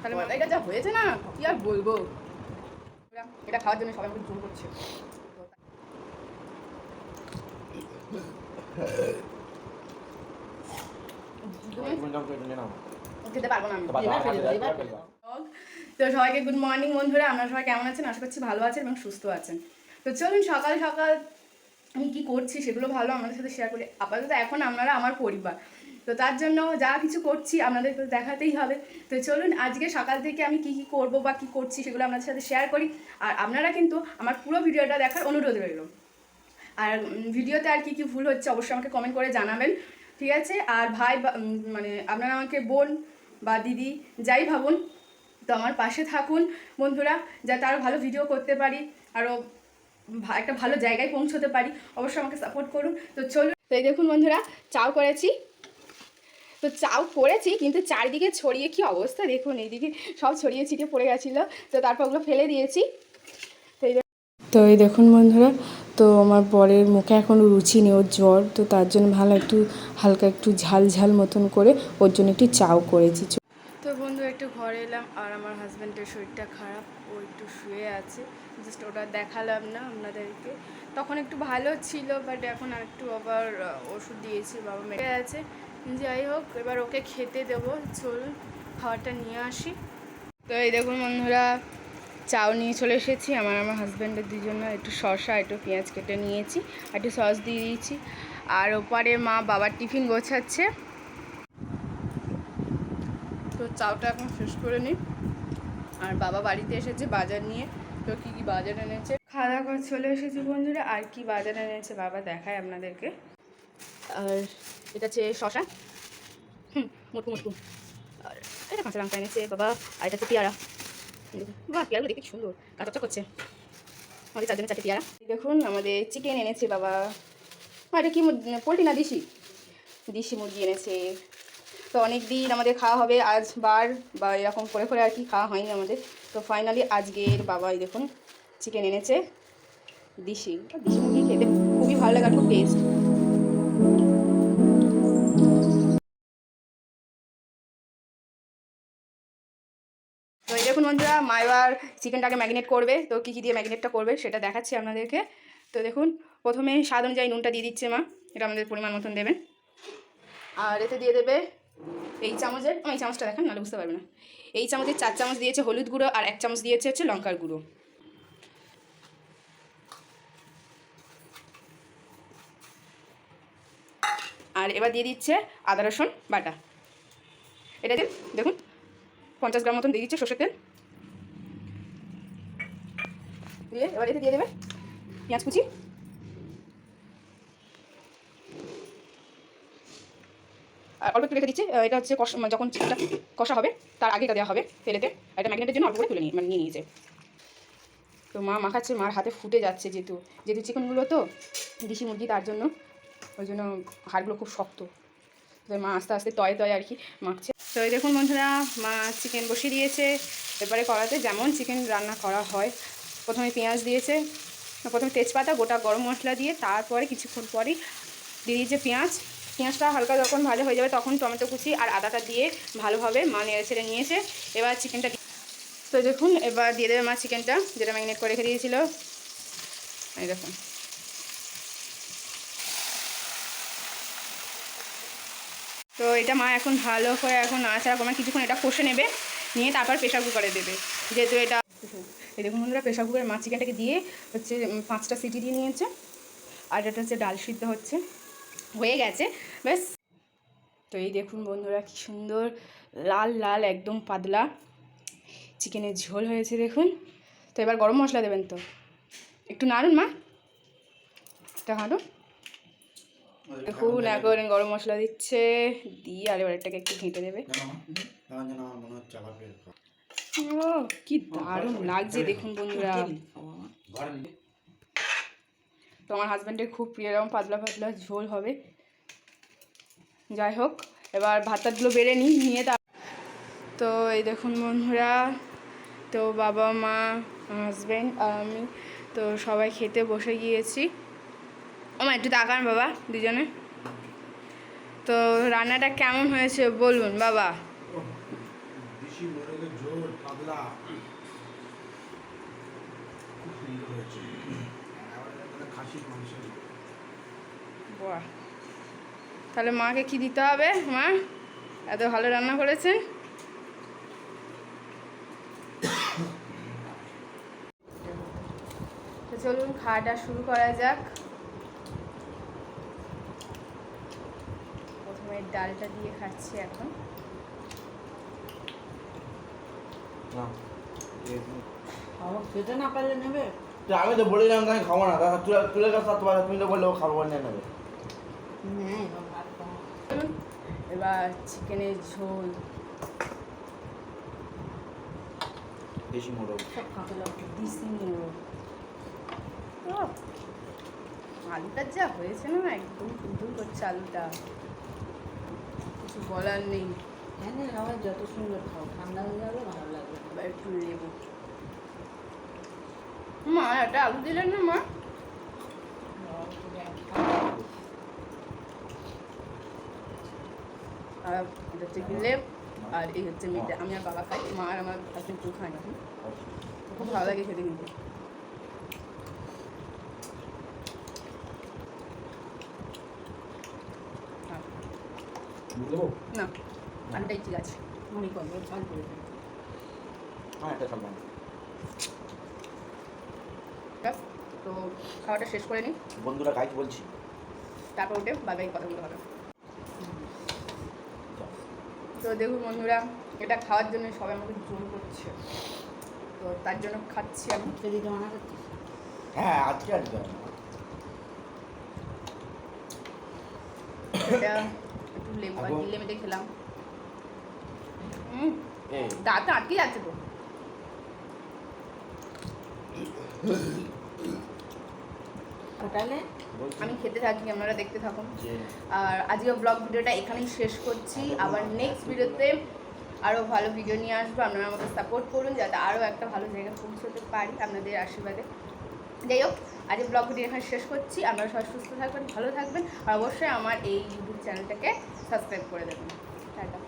তাহলে যা হয়েছে না কি আর বলব? এটা খাওয়ার জন্য সবাই আমাকে জোর করছে। খেতে পারব না আমি। তো সবাইকে গুড মর্নিং বন্ধুরা আপনারা সবাই কেমন আছেন? আশা করছি ভালো আছেন এবং সুস্থ আছেন। তো চলুন সকাল সকাল আমি কি করছি সেগুলো ভালো আপনাদের সাথে শেয়ার করি। আপাতত এখন আপনারা আমার পরিবার। তো তার জন্য যা কিছু করছি আপনাদের তো দেখাতেই হবে। তো চলুন আজকে সকাল থেকে আমি কি কি করব বা কি করছি সেগুলো আপনাদের সাথে শেয়ার করি। আর আপনারা কিন্তু আমার পুরো ভিডিওটা দেখার অনুরোধ রইল। আর ভিডিওতে আর কি কি ভুল হচ্ছে অবশ্যই আমাকে কমেন্ট করে জানাবেন। ঠিক আছে? আর ভাই মানে আপনারা আমাকে বোন বা দিদি যাই ভাবুন, তো আমার পাশে থাকুন বন্ধুরা, যাতে আরও ভালো ভিডিও করতে পারি আরও একটা ভালো জায়গায় পৌঁছতে পারি। অবশ্যই আমাকে সাপোর্ট করুন। তো চলুন, তো এই দেখুন বন্ধুরা, চাও করেছি। তো চাও করেছি কিন্তু চারিদিকে ছড়িয়ে কি অবস্থা? দেখুন, এইদিকে সব ছড়িয়ে ছিটিয়ে পড়ে গেছিল। তো তারপর ওগুলো ফেলে দিয়েছি। তো এই দেখুন বন্ধুরা, তো আমার বরের মুখে এখন রুচি নেই ওর জ্বর, তো তার জন্য ভালো একটু হালকা একটু ঝাল ঝাল মতন করে ওর জন্য একটু চাও করেছি। তো বন্ধু, একটু ঘরে এলাম আর আমার হাজব্যান্ডের শরীরটা খারাপ, ও একটু শুয়ে আছে। জাস্ট ওটা দেখালাম না আপনাদেরকে। তখন একটু ভালো ছিল বাট এখন আর একটু আবার ওষুধ দিয়েছি, বাবা মেরে আছে যাই হোক এবার ওকে খেতে দেবো। চল, খাবারটা নিয়ে আসি। তো এই দেখুন বন্ধুরা, চাও নিয়ে চলে এসেছি। আমার আমার হাজব্যান্ডের দুজন্য একটু শসা, একটু পেঁয়াজ কেটে নিয়েছি একটু সস দিয়ে দিয়েছি। আর ওপারে মা বাবার টিফিন গোছাচ্ছে। তো চাউটা এখন শেষ করে নিই আর বাবা বাড়িতে এসেছে বাজার নিয়ে। তো কী কী বাজার এনেছে? খাওয়া দাওয়া চলে এসেছি বন্ধুরা। আর কি বাজার এনেছে বাবা দেখায় আপনাদেরকে। আর এটা হচ্ছে শশা। হুম, মুটকু মুটকু। আর এটা কাঁচা লঙ্কা এনেছে, বাবা। আর এটা হচ্ছে পেয়ারা। বাহ, পেয়ারাগুলো দেখতে সুন্দর। কাঁচা করছে। আমাদের চারজনের চারটে পেয়ারা। দেখুন, আমাদের চিকেন এনেছে, বাবা। এটা কি পোলট্রি না দিশি? দিশি মুরগি এনেছে। তো অনেক দিন আমাদের খাওয়া হবে, আজ বার, বা এরকম করে করে আর কি খাওয়া হয়নি আমাদের। তো ফাইনালি আজকের বাবাই দেখুন চিকেন এনেছে। দিশি দিশি মুরগি খেতে খুবই ভালো লাগে আর খুব টেস্ট দেখুন বন্ধুরা মা এবার চিকেনটাকে ম্যাগনেট করবে। তো কী কী দিয়ে ম্যাগনেটটা করবে সেটা দেখাচ্ছি আপনাদেরকে। তো দেখুন, প্রথমে স্বাদ অনুযায়ী নুনটা দিয়ে দিচ্ছে মা। এটা আমাদের পরিমাণ মতন দেবেন। আর এতে দিয়ে দেবে এই চামচের এই চামচটা দেখান, নাহলে বুঝতে পারবে না। এই চামচের চার চামচ দিয়েছে হলুদ গুঁড়ো আর এক চামচ দিয়েছে হচ্ছে লঙ্কার গুঁড়ো। আর এবার দিয়ে দিচ্ছে আদা রসুন বাটা। এটা দিন দেখুন পঞ্চাশ গ্রাম মতন দিয়ে দিচ্ছে সর্ষের তেল। দিয়ে এবার এতে দিয়ে দেবে পেঁয়াজ কুচি। আর অল্প একটু রেখে দিচ্ছে এটা হচ্ছে কষা মানে যখন চিকেনটা কষা হবে, তার আগে এটা দেওয়া হবে তেলেতে। এটা ম্যাগনেটের জন্য অল্প করে তুলে নিয়ে মানে নিয়ে নিয়েছে। তো মা মাখাচ্ছে, মার হাতে ফুটে যাচ্ছে যেহেতু যেহেতু চিকেনগুলো তো দেশি মুরগি, তার জন্য, ওই জন্য হাড়গুলো খুব শক্ত। তো মা আস্তে আস্তে তয় তয় আর কি মাখছে। তো এই দেখুন বন্ধুরা, মা চিকেন বসিয়ে দিয়েছে। এবারে কড়াতে যেমন চিকেন রান্না করা হয়, প্রথমে পেঁয়াজ দিয়েছে, প্রথমে তেজপাতা, গোটা গরম মশলা দিয়ে, তারপরে কিছুক্ষণ পরই দিয়ে দিয়েছে পেঁয়াজ। পেঁয়াজটা হালকা যখন ভালো হয়ে যাবে তখন টমেটো কুচি আর আদাটা দিয়ে ভালোভাবে মা নেড়ে ছেড়ে নিয়েছে। এবার চিকেনটা তো দেখুন, এবার দিয়ে দেবে মা চিকেনটা যেটা ম্যাগনেট করে রেখে দিয়েছিল। এই দেখুন। তো এটা মা এখন ভালো করে এখন নাড়াচাড়া করে কিছুক্ষণ এটা কষে নেবে, নিয়ে তারপর প্রেশার কুকারে দেবে। যেহেতু এটা এই দেখুন বন্ধুরা প্রেশার কুকারে মা চিকেনটাকে দিয়ে হচ্ছে পাঁচটা সিটি দিয়ে নিয়েছে। আর এটা হচ্ছে ডাল সিদ্ধ হচ্ছে। হয়ে গেছে, ব্যাস। তো এই দেখুন বন্ধুরা, কি সুন্দর, লাল লাল, একদম পাতলা চিকেনের ঝোল হয়েছে দেখুন। তো এবার গরম মশলা দেবেন তো। একটু নাড়ুন মা। এটা হাঁটুন দেখুন এখন গরম মশলা দিচ্ছে দিয়ে আর এবার একটু ঘেঁটে দেবে। ও কি দারুণ লাগছে দেখুন বন্ধুরা। তো আমার হাজব্যান্ডের খুব প্রিয় এরকম পাতলা পাতলা ঝোল হবে। যাই হোক এবার ভাতটাগুলো বেড়ে নিই নিয়ে তা তো এই দেখুন বন্ধুরা তো বাবা মা হাজব্যান্ড আমি তো সবাই খেতে বসে গিয়েছি। আমার একটু তাকান বাবা, দুজনে। তো রান্নাটা কেমন হয়েছে বলুন বাবা। তাহলে মাকে কি দিতে হবে, মা? এত ভালো রান্না করেছেন চলুন খাওয়াটা শুরু করা যাক। প্রথমে ডালটা দিয়ে খাচ্ছি এখন। খেতে না পারলে নেবে? তো আমি তো খাব না। দাদা তুলে তুলে তুমি তো বললে ও খাব না নেবে। এবার চিকেনের ঝোল। দেশি মোরগ। সব খাতে আলুটার যা হয়েছে না একদম করছে আলুটা। বলার নেই। হ্যাঁ না সবাই যত সুন্দর খাও ঠান্ডা হয়ে যাবে ভালো লাগবে। এবার একটু লেবু। মা একটা আলু দিলেন না মা? আর এটা হচ্ছে লেপ আর এই হচ্ছে মিটটা আমি আর বাবা খাই মা আর আমার হাজবেন্ড কেউ খায় না খুব ভালো লাগে খেতে কিন্তু হ্যাঁ, দেবো না আলুটাই ঠিক আছে মনে করবে ভালো করে হ্যাঁ এটা তো খাওয়াটা শেষ করে নিই বন্ধুরা খাইতে বলছি। তারপর উঠে বাবাই কথা বলতে হবে তো দেখুন বন্ধুরা এটা খাওয়ার জন্য সবাই আমাকে জোর করছে। তো তার জন্য খাচ্ছি আমি। দিতে মানা করছিস হ্যাঁ আজকে আজকে এটা একটু লেবু আর এখন- গিলে মেটে খেলাম। দাঁতে আটকে যাচ্ছে তো। বলছি। আমি খেতে থাকি আপনারা দেখতে থাকুন। আর আজকে ব্লগ ভিডিওটা এখানেই শেষ করছি। আবার নেক্সট ভিডিওতে আরও ভালো ভিডিও নিয়ে আসব। আপনারা আমাকে সাপোর্ট করুন যাতে আরও একটা ভালো জায়গায় পৌঁছতে পারি আপনাদের আশীর্বাদে। যাই হোক আজকে ব্লগ ভিডিও এখানে শেষ করছি। আপনারা সবাই সুস্থ থাকবেন ভালো থাকবেন। আর অবশ্যই আমার এই ইউটিউব চ্যানেলটাকে সাবস্ক্রাইব করে দেবেন। টাটা।